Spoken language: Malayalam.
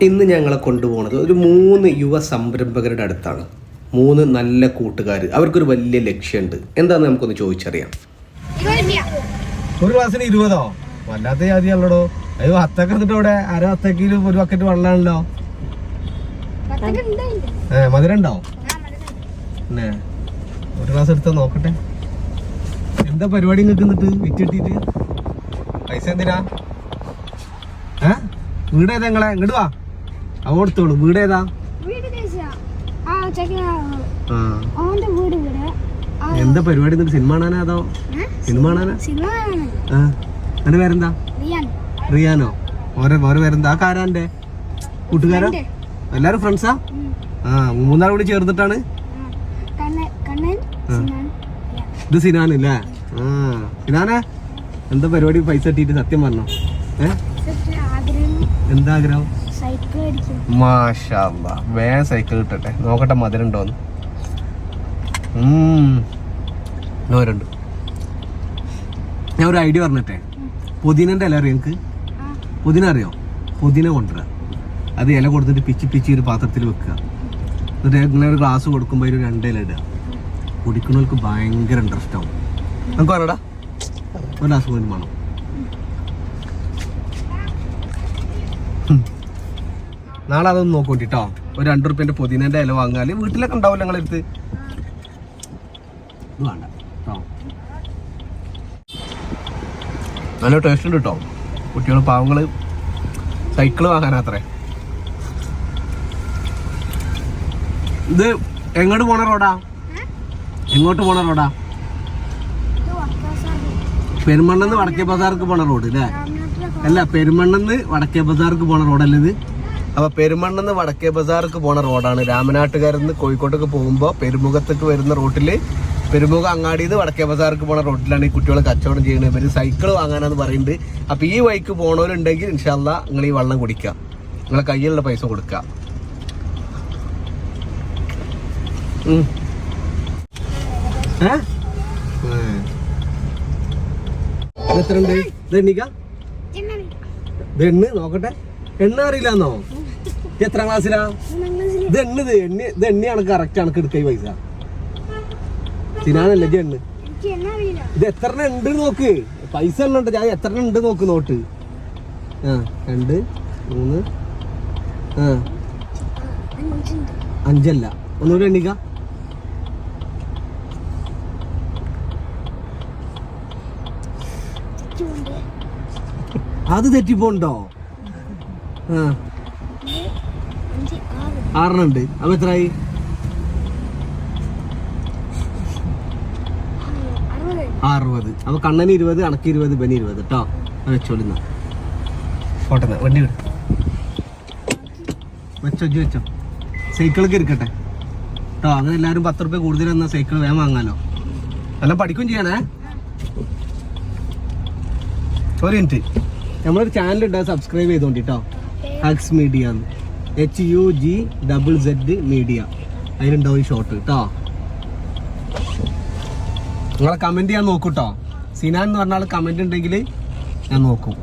ഇന്ന് ഞങ്ങളെ കൊണ്ടുപോകുന്നത് ഒരു മൂന്ന് യുവ സംരംഭകരുടെ അടുത്താണ്. മൂന്ന് നല്ല കൂട്ടുകാർ അവർക്കൊരു വലിയ ലക്ഷ്യമുണ്ട് എന്താന്ന് നമുക്കൊന്ന് ചോദിച്ചറിയാം. ഒരു ക്ലാസ്സിന് ഇരുപതോ? വല്ലാത്ത ജാതിയല്ലടോ. അയ്യോ ഹത്തൊക്കെ എടുത്തിട്ട് ഇവിടെ അര ഹത്തക്കിലും ഒരു ബക്കറ്റ് വെള്ളമാണല്ലോ. ഏ മധുരം ഉണ്ടോ ഒരു ഗ്ലാസ് എടുത്ത് നോക്കട്ടെ. എന്താ പരിപാടി നിൽക്കുന്നിട്ട് വിറ്റിട്ടിട്ട് പൈസ എന്തിനാ? ഏ? വീട് ഏതാ നിങ്ങളെ? ഇങ്ങോട്ട് വാ. അവ കൊടുത്തോളൂ വീട് ഏതാ എന്താ പരിപാടി? എന്നിട്ട് സിനിമ കാണാനാ അതോ? സിനിമ കാണാനാ? എന്റെ പേരെന്താ? റിയാനോ? ഓരോ ഓരോ പേരെന്താ? ആ കാരാന്റെ? കൂട്ടുകാരാ. എല്ലാരും ഫ്രണ്ട്സാ? ആ മൂന്നാൾ കൂടി ചേർന്നിട്ടാണ്. ഇത് സിനാൻ അല്ലേ ആ. സിനാനെ എന്താ പരിപാടി? പൈസ ഇട്ടിട്ട് സത്യം പറഞ്ഞോ? ഏ? എന്താ ആഗ്രഹം? സൈക്കിൾ അടിക്കും മാഷാ വേഗം സൈക്കിൾ ഇട്ടട്ടെ. നോക്കട്ടെ മധുരം ഉണ്ടോന്ന് നോരുണ്ട് ഞാൻ ഒരു ഐഡിയ പറഞ്ഞിട്ടെ. പുതിനന്റെ ഇല അറിയോ എനിക്ക് പുതിന അറിയോ? പുതിന കൊണ്ടുവരാം. അത് ഇല കൊടുത്തിട്ട് പിച്ചി പിച്ചി ഒരു പാത്രത്തിൽ വെക്കുക. എന്നിട്ട് ഇങ്ങനെ ഒരു ഗ്ലാസ് കൊടുക്കുമ്പോൾ ഒരു രണ്ട് ഇല ഇടുക. കുടിക്കുന്നവർക്ക് ഭയങ്കര ഇൻട്രസ്റ്റ് ആവും. നമുക്ക് പറയടാ ഒരു ഗ്ലാസ് പോയിട്ട് വേണം. നാളെ അതൊന്ന് നോക്കൂട്ടി കേട്ടോ ഒരു രണ്ട് റുപ്യന്റെ പുതിനന്റെ ഇല വാങ്ങാൽ വീട്ടിലൊക്കെ ഉണ്ടാവില്ല നിങ്ങളടുത്ത്? ഇത് വേണ്ട. കേട്ടോ നല്ല ടേസ്റ്റ് ഉണ്ട് കേട്ടോ കുട്ടികൾ പാവങ്ങൾ സൈക്കിൾ വാങ്ങാനാത്രേ ഇത് എങ്ങോട്ട് പോണ റോഡാ എങ്ങോട്ട് പോണ റോഡാ പെരുമണ്ണെന്ന് വടക്കേ ബസാർക്ക് പോണ റോഡ് അല്ലേ അല്ല പെരുമണ്ണെന്ന് വടക്കേ ബസാർക്ക് പോണ റോഡല്ലേ ഇത്? അപ്പൊ പെരുമണ്ണെന്ന് വടക്കേ ബസാർക്ക് പോണ റോഡാണ്. രാമനാട്ടുകാരിൽ നിന്ന് കോഴിക്കോട്ടേക്ക് പോകുമ്പോ പെരുമുഖത്തേക്ക് വരുന്ന റൂട്ടിൽ പെരുമുഖ അങ്ങാടിന്ന് വടക്കേ ബസാർക്ക് പോണ റോട്ടിലാണ് ഈ കുട്ടികൾ കച്ചവടം ചെയ്യുന്നത്. ഇവർ സൈക്കിൾ വാങ്ങാനാന്ന് പറയുന്നുണ്ട് അപ്പൊ ഈ വഴിക്ക് പോണവരുണ്ടെങ്കിൽ ഇൻഷാല്ല നിങ്ങൾ ഈ വെള്ളം കുടിക്കുക നിങ്ങളെ കയ്യിലുള്ള പൈസ കൊടുക്കുക എത്ര ഉണ്ട്. ഇത് എത്രയുണ്ട് ഇത് എണ്ണിക്ക? ഇത് എണ്ണ്? നോക്കട്ടെ. എണ്ണ അറിയില്ലെന്നോ? എത്ര ക്ലാസ്സിലാ? ഇതെണ്ണ ഇത് എണ്ണി ഇത് എണ്ണിയാണ് കറക്റ്റ് കണക്ക് എടുക്കുക പൈസ. സിനാനല്ലേ എണ്ണ ഇത് എത്ര ഉണ്ട് നോക്ക്. പൈസ എണ്ണുണ്ട് ഞാൻ എത്ര ഉണ്ട് നോക്ക് നോട്ട്. ആ രണ്ട് മൂന്ന് ആ. അഞ്ചല്ല. ഒന്നുകൂടെ എണ്ണിക്ക. അത് തെറ്റിപ്പോണ്ടോ? ആ. ആറെണ്ണം ഉണ്ട് അപ്പൊ എത്രയായി അറുപത് അപ്പൊ കണ്ണന് ഇരുപത് അണക്ക് ഇരുപത് ബനി ഇരുപത്. കേട്ടോ വെച്ചോളിന്ന പോട്ടെ വണ്ടി വിട്. വെച്ചോ വെച്ചോ. സൈക്കിളൊക്കെ ഇരിക്കട്ടെ. കേട്ടോ അങ്ങനെ എല്ലാവരും പത്ത് റുപ്യ കൂടുതൽ എന്നാ സൈക്കിൾ വേഗം വാങ്ങാലോ. എല്ലാം പഠിക്കും ചെയ്യണേ. ഒരു മിനിറ്റ്. നമ്മളൊരു ചാനൽ ഉണ്ട് സബ്സ്ക്രൈബ് ചെയ്തോണ്ടി കേട്ടോ hugs media H U G double Z media അതിലുണ്ടാവും ഈ ഷോട്ട് കേട്ടോ നിങ്ങളെ കമന്റ് ചെയ്യാൻ നോക്കൂട്ടോ സിനാൻ എന്ന് പറഞ്ഞാൽ കമന്റ് ഉണ്ടെങ്കിൽ ഞാൻ നോക്കും.